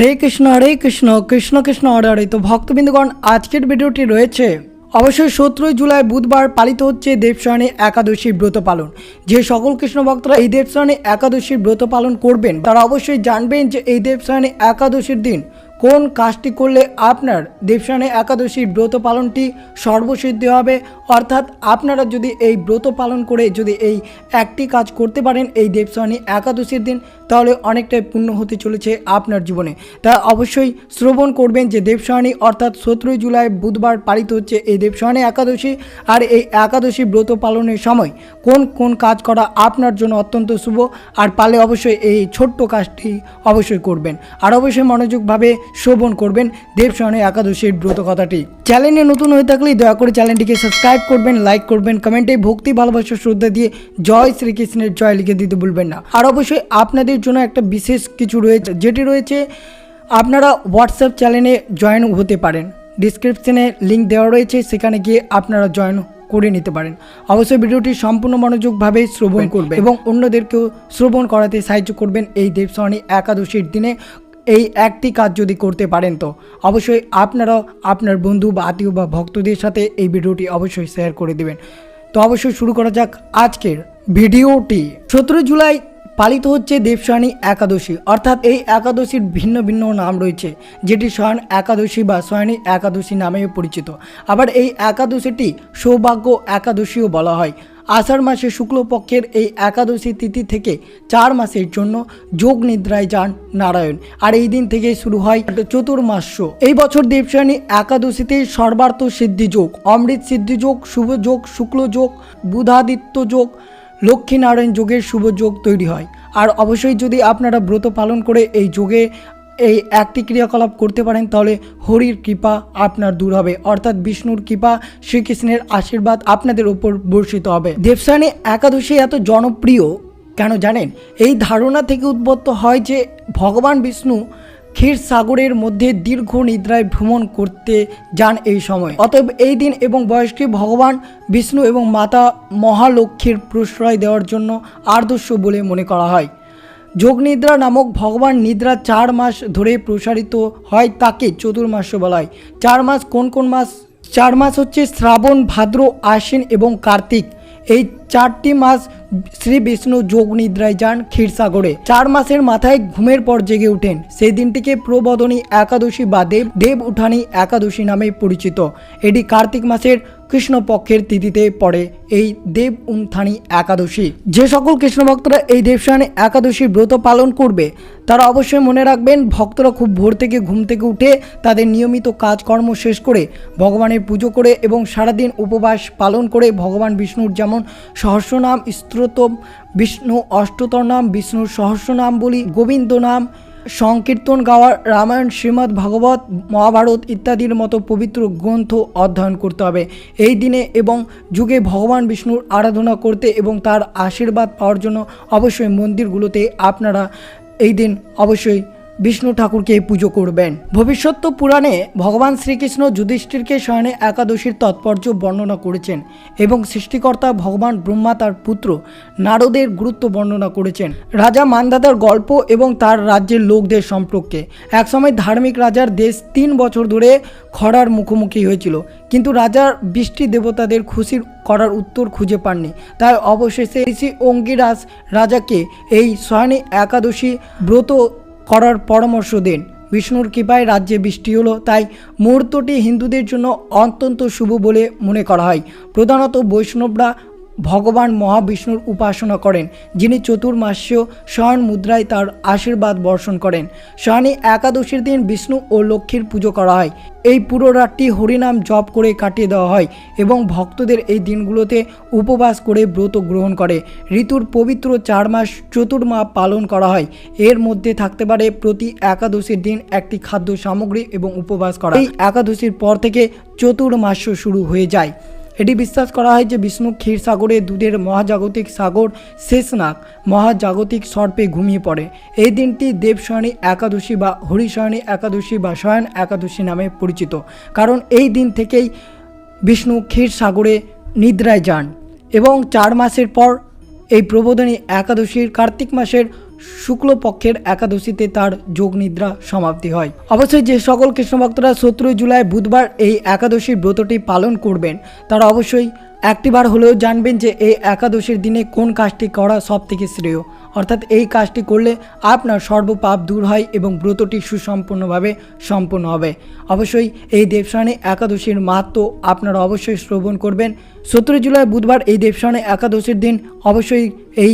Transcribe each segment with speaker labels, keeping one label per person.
Speaker 1: হরে কৃষ্ণ হরে কৃষ্ণ কৃষ্ণ কৃষ্ণ হরে হরে তো ভক্তবিন্দুগণ আজকের ভিডিওটি রয়েছে অবশ্যই সতেরোই জুলাই বুধবার পালিত হচ্ছে দেবশয়নী একাদশী ব্রত পালন যে সকল কৃষ্ণ ভক্তরা এই দেবশয়নী একাদশী ব্রত পালন করবেন তারা অবশ্যই জানবেন যে এই দেবশয়নী একাদশীর দিন কোন কাজটি করলে আপনার দেবসানে একাদশী ব্রত পালনটি সর্বসিদ্ধি হবে অর্থাৎ আপনারা যদি এই ব্রত পালন করে যদি এই একটি কাজ করতে পারেন এই দেবসানী একাদশীর দিন তাহলে অনেকটাই পূর্ণ হতে চলেছে আপনার জীবনে তা অবশ্যই শ্রবণ করবেন যে দেবসানী অর্থাৎ সতেরোই জুলাই বুধবার পালিত হচ্ছে এই দেবসানী একাদশী আর এই একাদশী ব্রত পালনের সময় কোন কোন কাজ করা আপনার জন্য অত্যন্ত শুভ আর পালে অবশ্যই এই ছোট্ট কাজটি অবশ্যই করবেন আর অবশ্যই মনোযোগভাবে শোভন করবেন দেবশয়নে একাদশীর ব্রত কথাটি চ্যানেলে নতুন হয়ে থাকলে দয়া করে চ্যানেলটিকে সাবস্ক্রাইব করবেন লাইক করবেন কমেন্টে ভক্তি ভালোবাসা শ্রদ্ধা দিয়ে জয় শ্রীকৃষ্ণের জয় লিখে দিতে ভুলবেন না আর অবশ্যই আপনাদের জন্য একটা বিশেষ কিছু রয়েছে যেটি রয়েছে আপনারা হোয়াটসঅ্যাপ চ্যানেলে জয়েন হতে পারেন ডিসক্রিপশনে লিঙ্ক দেওয়া রয়েছে সেখানে গিয়ে আপনারা জয়েন করে নিতে পারেন অবশ্যই ভিডিওটি সম্পূর্ণ মনোযোগভাবে শ্রবণ করবেন এবং অন্যদেরকেও শ্রবণ করাতে সাহায্য করবেন এই দেবসরণী একাদশীর দিনে এই একটি কাজ যদি করতে পারেন তো অবশ্যই আপনারাও আপনার বন্ধু বা আত্মীয় বা ভক্তদের সাথে এই ভিডিওটি অবশ্যই শেয়ার করে দেবেন তো অবশ্যই শুরু করা যাক আজকের ভিডিওটি সতেরো জুলাই পালিত হচ্ছে দেবসায়নী একাদশী অর্থাৎ এই একাদশীর ভিন্ন ভিন্ন নাম রয়েছে যেটি স্বয়ন একাদশী বা স্বয়নী একাদশী নামেও পরিচিত আবার এই একাদশীটি সৌভাগ্য একাদশীও বলা হয় আষাঢ় মাসে শুক্লপক্ষের এই একাদশী তিথি থেকে চার মাসের জন্য যোগ নিদ্রায় যান নারায়ণ আর এই দিন থেকে শুরু হয় চতুর্মাস্য এই বছর দেবসায়নী একাদশীতে সর্বার্থ সিদ্ধি যোগ অমৃত সিদ্ধি যোগ শুভ যোগ শুক্ল যোগ বুধাদিত্য যোগ লক্ষ্মীনারায়ণ যোগের শুভ যোগ তৈরি হয় আর অবশ্যই যদি আপনারা ব্রত পালন করে এই যোগে এই একটি ক্রিয়াকলাপ করতে পারেন তাহলে হরির কৃপা আপনার দূর হবে অর্থাৎ বিষ্ণুর কৃপা শ্রীকৃষ্ণের আশীর্বাদ আপনাদের উপর বর্ষিত হবে দেবসানে একাদশী এত জনপ্রিয় কেন জানেন এই ধারণা থেকে উদ্বত্ত হয় যে ভগবান বিষ্ণু ক্ষীর সাগরের মধ্যে দীর্ঘ নিদ্রায় ভ্রমণ করতে যান এই সময় অতএব এই দিন এবং বয়সকে ভগবান বিষ্ণু এবং মাতা মহালক্ষ্মীর প্রশ্রয় দেওয়ার জন্য আদর্শ বলে মনে করা হয় যোগনিদ্রা নামক ভগবান নিদ্রা চার মাস ধরে প্রসারিত হয় তাকে চতুর্মাস্য বলা হয় চার মাস কোন কোন মাস চার মাস হচ্ছে শ্রাবণ ভাদ্র আশ্বিন এবং কার্তিক এই চারটি মাস শ্রী বিষ্ণু যোগ নিদ্রায় যান ক্ষীরসাগরে চার মাসের মাথায় ঘুমের পর জেগে ওঠেন সেই দিনটিকে প্রবোধনী একাদশী বা দেব দেব উঠানি একাদশী নামে পরিচিত এটি কার্তিক মাসের কৃষ্ণপক্ষের তিথিতে পড়ে এই দেব উন্থানি একাদশী যে সকল কৃষ্ণভক্তরা এই দেবসায়নে একাদশী ব্রত পালন করবে তারা অবশ্যই মনে রাখবেন ভক্তরা খুব ভোর থেকে ঘুম থেকে উঠে তাদের নিয়মিত কাজকর্ম শেষ করে ভগবানের পুজো করে এবং সারাদিন উপবাস পালন করে ভগবান বিষ্ণুর যেমন সহস্রনাম স্ত্রোত বিষ্ণু অষ্টতর নাম বিষ্ণুর সহস্রনাম বলি গোবিন্দ নাম সংকীর্তন গাওয়ার রামায়ণ শ্রীমদ্ ভাগবত মহাভারত ইত্যাদির মতো পবিত্র গ্রন্থ অধ্যয়ন করতে হবে এই দিনে এবং যুগে ভগবান বিষ্ণুর আরাধনা করতে এবং তার আশীর্বাদ পাওয়ার জন্য অবশ্যই মন্দিরগুলোতে আপনারা এই দিন অবশ্যই বিষ্ণু ঠাকুরকে পুজো করবেন ভবিষ্যৎ পুরাণে ভগবান শ্রীকৃষ্ণ যুধিষ্ঠিরকে শয়নে একাদশীর তাৎপর্য বর্ণনা করেছেন এবং সৃষ্টিকর্তা ভগবান ব্রহ্মা তার পুত্র নারদের গুরুত্ব বর্ণনা করেছেন রাজা মান্দাতার গল্প এবং তার রাজ্যের লোকদের সম্পর্কে একসময় ধার্মিক রাজার দেশ তিন বছর ধরে খরার মুখোমুখি হয়েছিল কিন্তু রাজার বৃষ্টি দেবতাদের খুশির করার উত্তর খুঁজে পাননি তাই অবশেষে ঋষি অঙ্গিরাজ রাজাকে এই সহানী একাদশী ব্রত করার পরামর্শ দেন বিষ্ণুর কৃপায় রাজ্যে বৃষ্টি হলো তাই মুহূর্তটি হিন্দুদের জন্য অত্যন্ত শুভ বলে মনে করা হয় প্রধানত বৈষ্ণবরা ভগবান মহাবিষ্ণুর উপাসনা করেন যিনি চতুর্মাস্য শয়ন মুদ্রায় তার আশীর্বাদ বর্ষণ করেন স্বয়নী একাদশীর দিন বিষ্ণু ও লক্ষ্মীর পুজো করা হয় এই পুরো রাতটি হরিনাম জপ করে কাটিয়ে দেওয়া হয় এবং ভক্তদের এই দিনগুলোতে উপবাস করে ব্রত গ্রহণ করে ঋতুর পবিত্র চার মাস চতুর্মা পালন করা হয় এর মধ্যে থাকতে পারে প্রতি একাদশীর দিন একটি খাদ্য সামগ্রী এবং উপবাস করা এই একাদশীর পর থেকে চতুর্মাস্য শুরু হয়ে যায় এটি বিশ্বাস করা হয় যে বিষ্ণু ক্ষীর সাগরে দুধের মহাজাগতিক সাগর শেষনাগ মহাজাগতিক সর্পে ঘুমিয়ে পড়ে এই দিনটি দেবসয়নী একাদশী বা হরিসয়নী একাদশী বা শয়ন একাদশী নামে পরিচিত কারণ এই দিন থেকেই বিষ্ণু ক্ষীর সাগরে নিদ্রায় যান এবং চার মাসের পর এই প্রবোধনী একাদশীর কার্তিক মাসের শুক্লপক্ষের একাদশীতে তার যোগ নিদ্রা সমাপ্তি হয় অবশ্যই যে সকল কৃষ্ণভক্তরা সতেরোই জুলাই বুধবার এই একাদশীর ব্রতটি পালন করবেন তারা অবশ্যই একটিবার হলেও জানবেন যে এই একাদশীর দিনে কোন কাজটি করা সবথেকে শ্রেয় অর্থাৎ এই কাজটি করলে আপনার সর্বপাপ দূর হয় এবং ব্রতটি সুসম্পূর্ণভাবে সম্পূর্ণ হবে অবশ্যই এই দেবসানে একাদশীর মাহাত্ম আপনারা অবশ্যই শ্রবণ করবেন সতেরো জুলাই বুধবার এই দেবসানে একাদশীর দিন অবশ্যই এই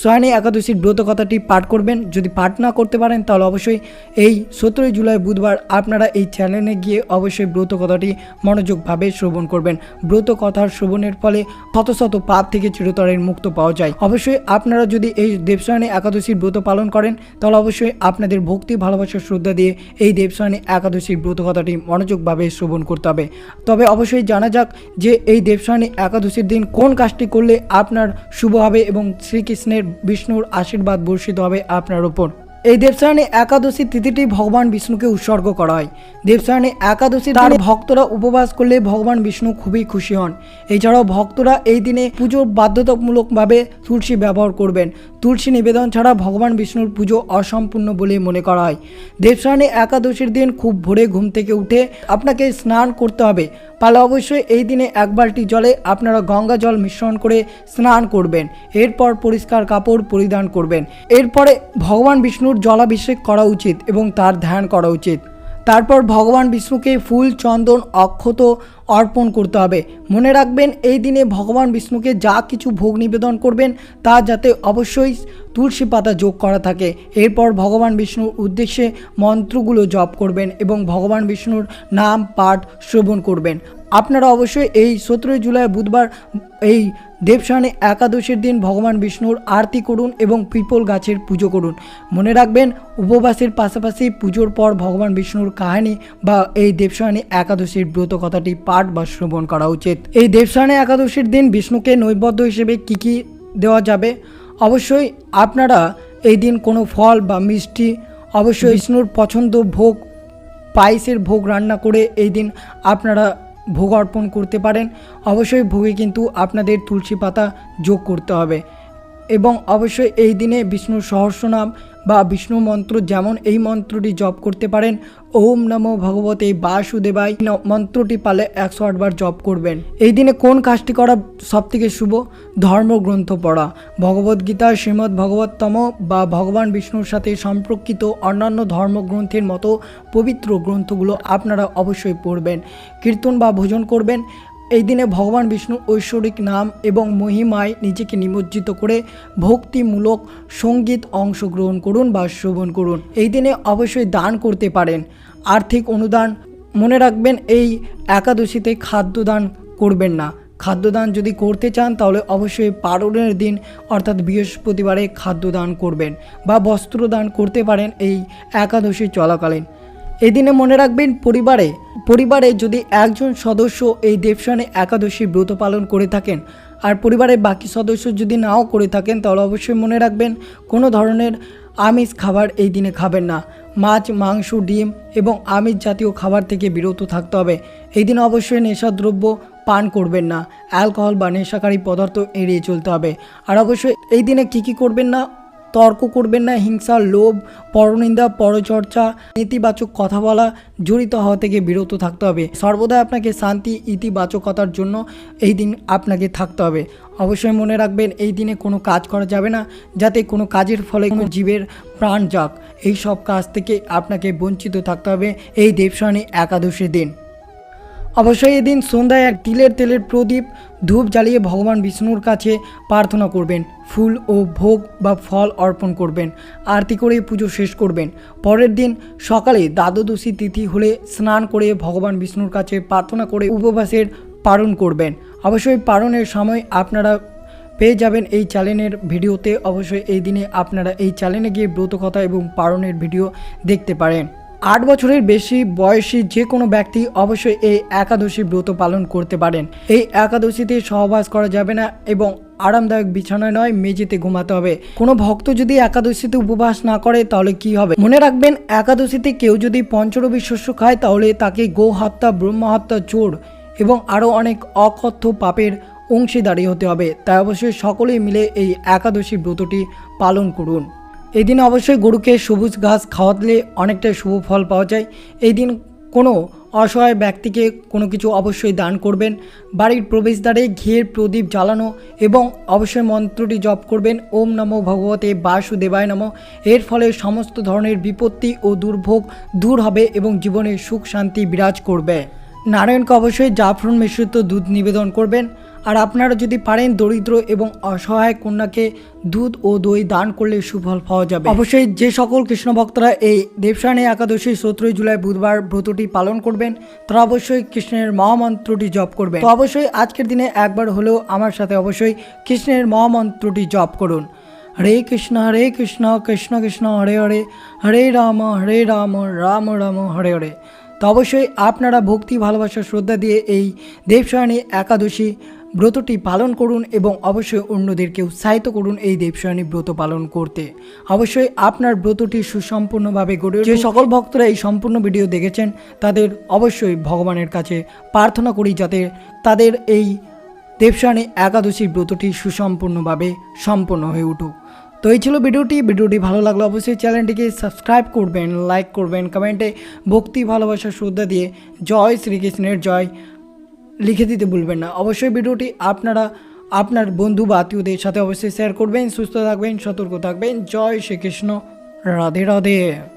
Speaker 1: সহানি একাদশীর ব্রত কথাটি পাঠ করবেন যদি পাঠ না করতে পারেন তাহলে অবশ্যই এই সতেরোই জুলাই বুধবার আপনারা এই চ্যানেলে গিয়ে অবশ্যই ব্রত কথাটি মনোযোগভাবে শ্রবণ করবেন ব্রত কথার শ্রবণের ফলে শত শত পাপ থেকে চিরতরের মুক্ত পাওয়া যায় অবশ্যই আপনারা যদি এই দেবসহানী একাদশীর ব্রত পালন করেন তাহলে অবশ্যই আপনাদের ভক্তি ভালোবাসা শ্রদ্ধা দিয়ে এই দেবসহানী একাদশীর ব্রত কথাটি মনোযোগভাবে শ্রবণ করতে হবে তবে অবশ্যই জানা যাক যে এই দেবসহানী একাদশীর দিন কোন কাজটি করলে আপনার শুভ হবে এবং শ্রীকৃষ্ণের ভগবানের বিষ্ণুর আশীর্বাদ বর্ষিত হবে আপনার ওপর এই দেবসায়নে একাদশী তিথিটি ভগবান বিষ্ণুকে উৎসর্গ করা হয় দেবসায়নে একাদশী তার ভক্তরা উপবাস করলে ভগবান বিষ্ণু খুবই খুশি হন এছাড়াও ভক্তরা এই দিনে পুজোর বাধ্যতামূলকভাবে তুলসী ব্যবহার করবেন তুলসী নিবেদন ছাড়া ভগবান বিষ্ণুর পুজো অসম্পূর্ণ বলে মনে করা হয় দেবসায়নী একাদশীর দিন খুব ভোরে ঘুম থেকে উঠে আপনাকে স্নান করতে হবে পালা অবশ্যই এই দিনে এক বালটি জলে আপনারা গঙ্গা জল মিশ্রণ করে স্নান করবেন এরপর পরিষ্কার কাপড় পরিধান করবেন এরপরে ভগবান বিষ্ণুর জলাভিষেক করা উচিত এবং তার ধ্যান করা উচিত তারপর ভগবান বিষ্ণুকে ফুল চন্দন অক্ষত অর্পণ করতে হবে মনে রাখবেন এই দিনে ভগবান বিষ্ণুকে যা কিছু ভোগ নিবেদন করবেন তা যাতে অবশ্যই তুলসী পাতা যোগ করা থাকে এরপর ভগবান বিষ্ণুর উদ্দেশ্যে মন্ত্রগুলো জপ করবেন এবং ভগবান বিষ্ণুর নাম পাঠ শ্রবণ করবেন আপনারা অবশ্যই এই সতেরোই জুলাই বুধবার এই দেবসানে একাদশীর দিন ভগবান বিষ্ণুর আরতি করুন এবং পিপল গাছের পুজো করুন মনে রাখবেন উপবাসের পাশাপাশি পুজোর পর ভগবান বিষ্ণুর কাহিনী বা এই দেবসানে একাদশীর ব্রত কথাটি পা পাঠ বা শ্রবণ করা উচিত এই দেবসানে একাদশীর দিন বিষ্ণুকে নৈবদ্য হিসেবে কী কী দেওয়া যাবে অবশ্যই আপনারা এই দিন কোনো ফল বা মিষ্টি অবশ্যই বিষ্ণুর পছন্দ ভোগ পায়েসের ভোগ রান্না করে এই দিন আপনারা ভোগ অর্পণ করতে পারেন অবশ্যই ভোগে কিন্তু আপনাদের তুলসী পাতা যোগ করতে হবে এবং অবশ্যই এই দিনে বিষ্ণুর সহর্ষ নাম বা বিষ্ণু মন্ত্র যেমন এই মন্ত্রটি জপ করতে পারেন ওম নমো ভগবতে বাসুদেবাই মন্ত্রটি পালে একশো আটবার জপ করবেন এই দিনে কোন কাজটি করা সবথেকে শুভ ধর্মগ্রন্থ পড়া ভগবদ্গীতা শ্রীমদ্ ভগবতম বা ভগবান বিষ্ণুর সাথে সম্পর্কিত অন্যান্য ধর্মগ্রন্থের মতো পবিত্র গ্রন্থগুলো আপনারা অবশ্যই পড়বেন কীর্তন বা ভোজন করবেন এই দিনে ভগবান বিষ্ণু ঐশ্বরিক নাম এবং মহিমায় নিজেকে নিমজ্জিত করে ভক্তিমূলক সঙ্গীত অংশগ্রহণ করুন বা শ্রবণ করুন এই দিনে অবশ্যই দান করতে পারেন আর্থিক অনুদান মনে রাখবেন এই একাদশীতে খাদ্যদান করবেন না খাদ্যদান যদি করতে চান তাহলে অবশ্যই পারণের দিন অর্থাৎ বৃহস্পতিবারে খাদ্যদান করবেন বা বস্ত্রদান করতে পারেন এই একাদশী চলাকালীন এই দিনে মনে রাখবেন পরিবারে পরিবারে যদি একজন সদস্য এই দেবসানে একাদশী ব্রত পালন করে থাকেন আর পরিবারের বাকি সদস্য যদি নাও করে থাকেন তাহলে অবশ্যই মনে রাখবেন কোনো ধরনের আমিষ খাবার এই দিনে খাবেন না মাছ মাংস ডিম এবং আমিষ জাতীয় খাবার থেকে বিরত থাকতে হবে এই দিন অবশ্যই নেশাদ্রব্য পান করবেন না অ্যালকোহল বা নেশাকারী পদার্থ এড়িয়ে চলতে হবে আর অবশ্যই এই দিনে কী কী করবেন না তর্ক করবেন না হিংসা লোভ পরনিন্দা পরচর্চা নেতিবাচক কথা বলা জড়িত হওয়া থেকে বিরত থাকতে হবে সর্বদাই আপনাকে শান্তি ইতিবাচকতার জন্য এই দিন আপনাকে থাকতে হবে অবশ্যই মনে রাখবেন এই দিনে কোনো কাজ করা যাবে না যাতে কোনো কাজের ফলে কোনো জীবের প্রাণ যাক এই সব কাজ থেকে আপনাকে বঞ্চিত থাকতে হবে এই দেবশানী একাদশী দিন অবশ্যই এদিন সন্ধ্যায় এক তিলের তেলের প্রদীপ ধূপ জ্বালিয়ে ভগবান বিষ্ণুর কাছে প্রার্থনা করবেন ফুল ও ভোগ বা ফল অর্পণ করবেন আরতি করে পুজো শেষ করবেন পরের দিন সকালে দ্বাদশী তিথি হলে স্নান করে ভগবান বিষ্ণুর কাছে প্রার্থনা করে উপবাসের পালন করবেন অবশ্যই পালনের সময় আপনারা পেয়ে যাবেন এই চ্যানেলের ভিডিওতে অবশ্যই এই দিনে আপনারা এই চ্যানেলে গিয়ে ব্রতকথা এবং পালনের ভিডিও দেখতে পারেন আট বছরের বেশি বয়সী যে কোনো ব্যক্তি অবশ্যই এই একাদশী ব্রত পালন করতে পারেন এই একাদশীতে সহবাস করা যাবে না এবং আরামদায়ক বিছানায় নয় মেঝেতে ঘুমাতে হবে কোনো ভক্ত যদি একাদশীতে উপবাস না করে তাহলে কি হবে মনে রাখবেন একাদশীতে কেউ যদি পঞ্চরবি শস্য খায় তাহলে তাকে গো হত্যা ব্রহ্ম হত্যা চোর এবং আরও অনেক অকথ্য পাপের অংশীদারি হতে হবে তাই অবশ্যই সকলেই মিলে এই একাদশী ব্রতটি পালন করুন এই দিন অবশ্যই গরুকে সবুজ ঘাস খাওয়াতলে অনেকটাই শুভ ফল পাওয়া যায় এই দিন কোনো অসহায় ব্যক্তিকে কোনো কিছু অবশ্যই দান করবেন বাড়ির প্রবেশদ্বারে ঘিয়ের প্রদীপ জ্বালানো এবং অবশ্যই মন্ত্রটি জপ করবেন ওম নমো ভগবতে বাসুদেবায় নম এর ফলে সমস্ত ধরনের বিপত্তি ও দুর্ভোগ দূর হবে এবং জীবনে সুখ শান্তি বিরাজ করবে নারায়ণকে অবশ্যই জাফরুন মিশ্রিত দুধ নিবেদন করবেন আর আপনারা যদি পারেন দরিদ্র এবং অসহায় কন্যাকে দুধ ও দই দান করলে সুফল পাওয়া যাবে অবশ্যই যে সকল কৃষ্ণ ভক্তরা এই দেবসায়নী একাদশী সতেরোই জুলাই বুধবার ব্রতটি পালন করবেন তারা অবশ্যই কৃষ্ণের মহামন্ত্রটি জপ করবেন তো অবশ্যই আজকের দিনে একবার হলেও আমার সাথে অবশ্যই কৃষ্ণের মহামন্ত্রটি জপ করুন হরে কৃষ্ণ হরে কৃষ্ণ কৃষ্ণ কৃষ্ণ হরে হরে হরে রাম হরে রাম রাম রাম হরে হরে তো অবশ্যই আপনারা ভক্তি ভালোবাসা শ্রদ্ধা দিয়ে এই দেবসায়নী একাদশী ব্রতটি পালন করুন এবং অবশ্যই অন্যদেরকে উৎসাহিত করুন এই দেবসায়নী ব্রত পালন করতে অবশ্যই আপনার ব্রতটি সুসম্পূর্ণভাবে গড়ে যে সকল ভক্তরা এই সম্পূর্ণ ভিডিও দেখেছেন তাদের অবশ্যই ভগবানের কাছে প্রার্থনা করি যাতে তাদের এই দেবসায়নী একাদশী ব্রতটি সুসম্পূর্ণভাবে সম্পন্ন হয়ে উঠুক তো এই ছিল ভিডিওটি ভিডিওটি ভালো লাগলো অবশ্যই চ্যানেলটিকে সাবস্ক্রাইব করবেন লাইক করবেন কমেন্টে ভক্তি ভালোবাসা শ্রদ্ধা দিয়ে জয় শ্রীকৃষ্ণের জয় লিখে দিতে ভুলবেন না অবশ্যই ভিডিওটি আপনারা আপনার বন্ধু বা আত্মীয়দের সাথে অবশ্যই শেয়ার করবেন সুস্থ থাকবেন সতর্ক থাকবেন জয় শ্রীকৃষ্ণ রাধে রাধে